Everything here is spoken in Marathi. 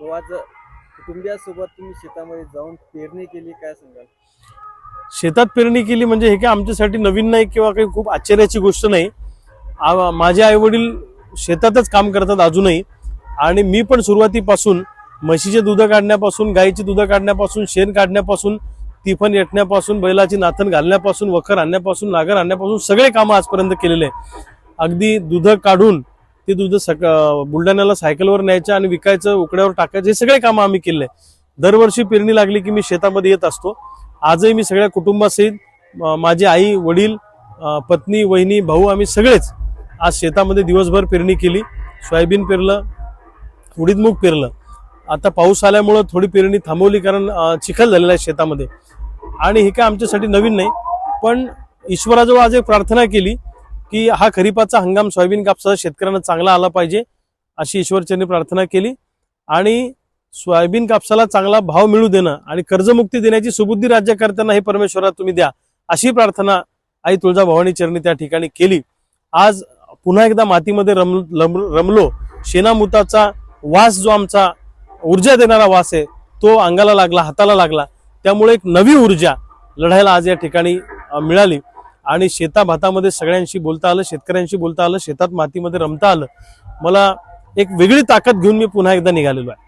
भाऊ आज कुटुंबियासोबत तुम्ही शेतामध्ये जाऊन पेरणी केली काय सांगाल? शेतात पेरणी केली म्हणजे हे काय आमच्यासाठी नवीन नाही किंवा काही खूप आश्चर्याची गोष्ट नाही. आ- माझे आई वडील शेतातच काम करतात अजूनही. आणि मी पण सुरुवातीपासून म्हशीचे दूध काढण्यापासून गाईची दूध काढण्यापासून शेण काढण्यापासून तिफन येटण्यापासून बैलाची नाथन घालण्यापासून वखर आणण्यापासून नागर आणण्यापासून सगळे कामं आजपर्यंत केलेले. आहे अगदी दूध काढून ते दूध सक बुलढाण्याला सायकलवर न्यायचं आणि विकायचं उकड्यावर टाकायचं हे सगळे कामं आम्ही केले. दरवर्षी पेरणी लागली की मी शेतामध्ये येत असतो. आजही मी सगळ्या कुटुंबासहित माझी आई वडील पत्नी वहिनी भाऊ आम्ही सगळेच आज शेतामध्ये दिवसभर पेरणी केली. सोयाबीन पेरलं उडीदमूग पेरलं. आता पाऊस आल्यामुळं थोडी पेरणी थांबवली कारण चिखल झालेला आहे शेतामध्ये. आणि हे काय आमच्यासाठी नवीन नाही पण ईश्वराजवळ आज एक प्रार्थना केली. की हा खरीपाचा हंगाम सोयाबीन कापसाचा शेतकऱ्यांना चांगला आला पाहिजे अशी ईश्वरचरणी प्रार्थना केली. आणि सोयाबीन कापसाला चांगला भाव मिळू देणं आणि कर्जमुक्ती देण्याची सुबुद्धी राज्यकर्त्यांना हे परमेश्वरा तुम्ही द्या अशी प्रार्थना आई तुळजाभवानी चरणी त्या ठिकाणी केली. आज पुन्हा एकदा मातीमध्ये रम रम- रमलो. शेणामुताचा वास जो आमचा ऊर्जा देणारा वास आहे तो अंगाला लागला हाताला लागला. त्यामुळे एक नवी ऊर्जा लढायला आज या ठिकाणी मिळाली. आणि शेता भातामध्ये सगळ्यांशी बोलता आलं शेतकऱ्यांशी बोलता आलं शेतात मातीमध्ये रमता आलं मला एक वेगळी ताकद घेऊन मी पुन्हा एकदा निघालेलो आहे.